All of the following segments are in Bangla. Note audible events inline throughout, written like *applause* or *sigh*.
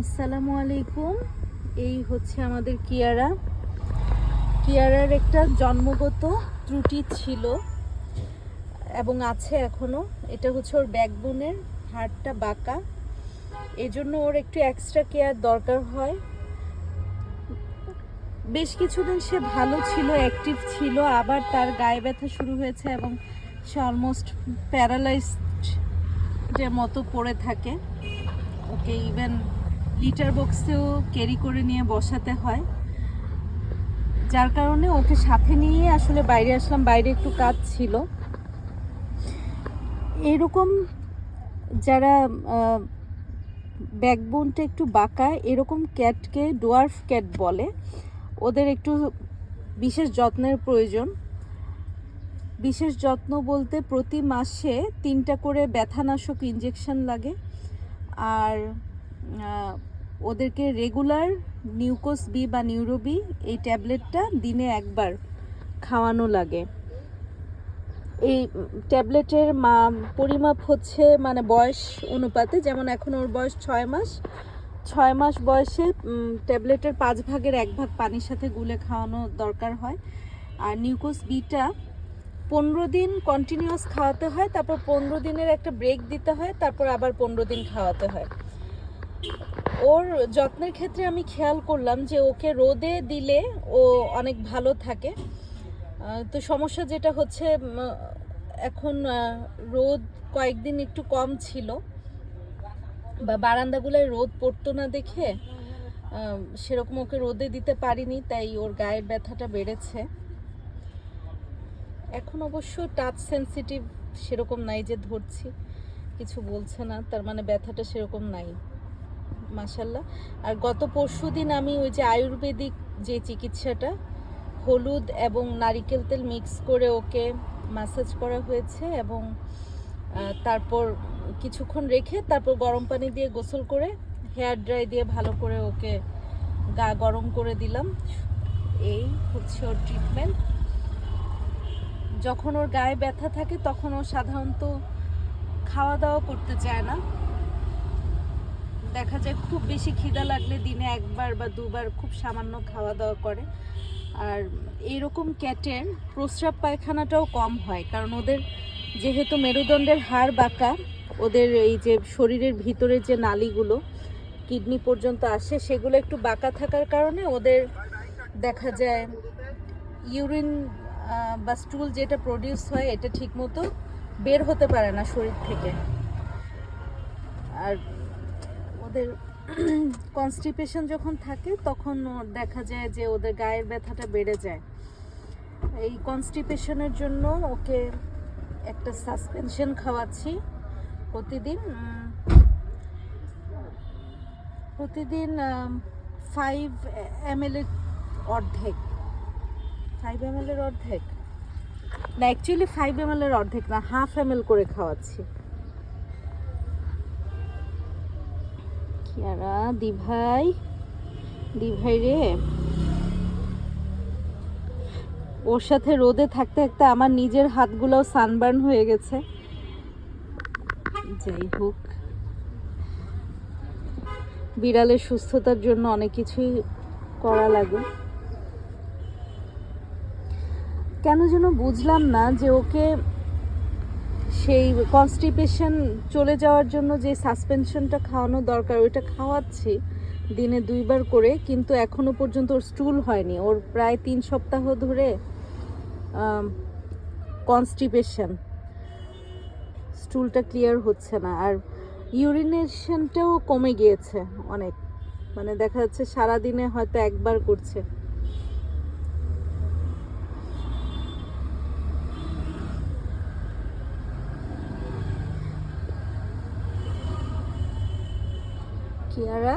আসসালামু আলাইকুম। এই হচ্ছে আমাদের কিয়ারা। কিয়ারার একটা জন্মগত ত্রুটি ছিল এবং আছে এখনও। এটা হচ্ছে ওর ব্যাকবোনের হাড়টা বাঁকা। এই জন্য ওর একটু এক্সট্রা কেয়ার দরকার হয়। বেশ কিছুদিন সে ভালো ছিল অ্যাক্টিভ ছিল, আবার তার গায়ে ব্যথা শুরু হয়েছে এবং সে অলমোস্ট প্যারালাইজড যে মতো পড়ে থাকে। ওকে ইভেন লিটার বক্সেও ক্যারি করে নিয়ে বসাতে হয়। যার কারণে ওকে সাথে নিয়ে আসলে বাইরে আসলাম, বাইরে একটু কাজ ছিল। এরকম যারা ব্যাকবোনটা একটু বাঁকা, এরকম ক্যাটকে ডোয়ার্ফ ক্যাট বলে। ওদের একটু বিশেষ যত্নের প্রয়োজন। বিশেষ যত্ন বলতে প্রতি মাসে তিনটা করে ব্যথানাশক ইঞ্জেকশন লাগে। আর ওদেরকে রেগুলার নিউকোস বি বা নিউরোবি এই ট্যাবলেটটা দিনে একবার খাওয়ানো লাগে। এই ট্যাবলেটের মা, পরিমাপ হচ্ছে মানে বয়স অনুপাতে, যেমন এখন ওর বয়স ছয় মাস ছয় মাস বয়সে ট্যাবলেটের পাঁচ ভাগের এক ভাগ পানির সাথে গুলে খাওয়ানো দরকার হয়। আর নিউকোস বিটা পনেরো দিন কন্টিনিউয়াস খাওয়াতে হয়, তারপর পনেরো দিনের একটা ব্রেক দিতে হয়, তারপর আবার পনেরো দিন খাওয়াতে হয়। ওর যত্নের ক্ষেত্রে আমি খেয়াল করলাম যে ওকে রোদে দিলে ও অনেক ভালো থাকে। তো সমস্যা যেটা হচ্ছে এখন রোদ কয়েকদিন একটু কম ছিল। বা বারান্দাগুলোয় রোদ পড়তো না দেখে সেরকম ওকে রোদে দিতে পারিনি, তাই ওর গায়ের ব্যথাটা বেড়েছে। এখন অবশ্য টাচ সেনসিটিভ সেরকম নাই যে ধরছি, কিছু বলছে না, তার মানে ব্যথাটা সেরকম নাই। মাসাল্লাহ আর গত পরশু দিন আমি ওই যে আয়ুর্বেদিক যে চিকিৎসাটা, হলুদ এবং নারিকেল তেল মিক্স করে ওকে মাসাজ করা হয়েছে এবং তারপর কিছুক্ষণ রেখে তারপর গরম পানি দিয়ে গোসল করে হেয়ার ড্রাই দিয়ে ভালো করে ওকে গা গরম করে দিলাম। এই হচ্ছে ওর ট্রিটমেন্ট যখন ওর গায়ে ব্যথা থাকে তখন ও সাধারণত খাওয়া দাওয়া করতে চায় না। দেখা যায় খুব বেশি খিদা লাগলে দিনে একবার বা দুবার খুব সামান্য খাওয়া দাওয়া করে। আর এইরকম ক্যাটের প্রস্রাব পায়খানাটাও কম হয়, কারণ ওদের যেহেতু মেরুদণ্ডের হাড় বাঁকা, ওদের এই যে শরীরের ভিতরে যে নালিগুলো কিডনি পর্যন্ত আসে, সেগুলো একটু বাঁকা থাকার কারণে ওদের দেখা যায় ইউরিন বা স্টুল যেটা প্রডিউস হয়, এটা ঠিকমতো বের হতে পারে না শরীর থেকে। আর ওদের *clears throat* কনস্টিপেশন যখন থাকে, তখন দেখা যায় যে ওদের গায়ের ব্যথাটা বেড়ে যায়। এই কনস্টিপেশনের জন্য ওকে একটা সাসপেনশন খাওয়াচ্ছি প্রতিদিন প্রতিদিন ফাইভ এম এর অর্ধেক। ফাইভ এম এর অর্ধেক? না অ্যাকচুয়ালি ফাইভ এম এর অর্ধেক না হাফ এম করে খাওয়াচ্ছি। কিয়ারা দিভাই দিভাই রে। ওর সাথে রোদে থাকতে থাকতে আমার নিজের হাতগুলোও সানবার্ন হয়ে গেছে। যাই হোক। বিড়ালের সুস্থতার জন্য অনেক কিছুই করা লাগে। কেন যেন বুঝলাম না যে ওকে সেই কনস্টিপেশন চলে যাওয়ার জন্য যে সাসপেনশনটা খাওয়ানো দরকার, ওইটা খাওয়াচ্ছি দিনে দুইবার করে, কিন্তু এখনও পর্যন্ত ওর স্টুল হয়নি। ওর প্রায় তিন সপ্তাহ ধরে কনস্টিপেশন স্টুলটা ক্লিয়ার হচ্ছে না। আর ইউরিনেশনটাও কমে গিয়েছে অনেক। মানে দেখা যাচ্ছে সারাদিনে হয়তো একবার করছে। কিয়ারা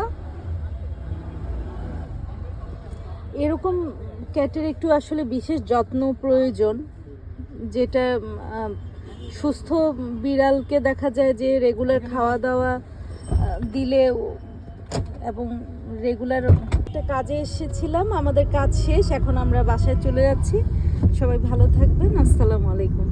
এরকম ক্যাটের একটু আসলে বিশেষ যত্ন প্রয়োজন, যেটা সুস্থ বিড়ালকে দেখা যায় যে রেগুলার খাওয়া দাওয়া দিলে এবং রেগুলার একটা কাজে এসেছিলাম, আমাদের কাজ শেষ, এখন আমরা বাসায় চলে যাচ্ছি। সবাই ভালো থাকবেন, আসসালামু আলাইকুম।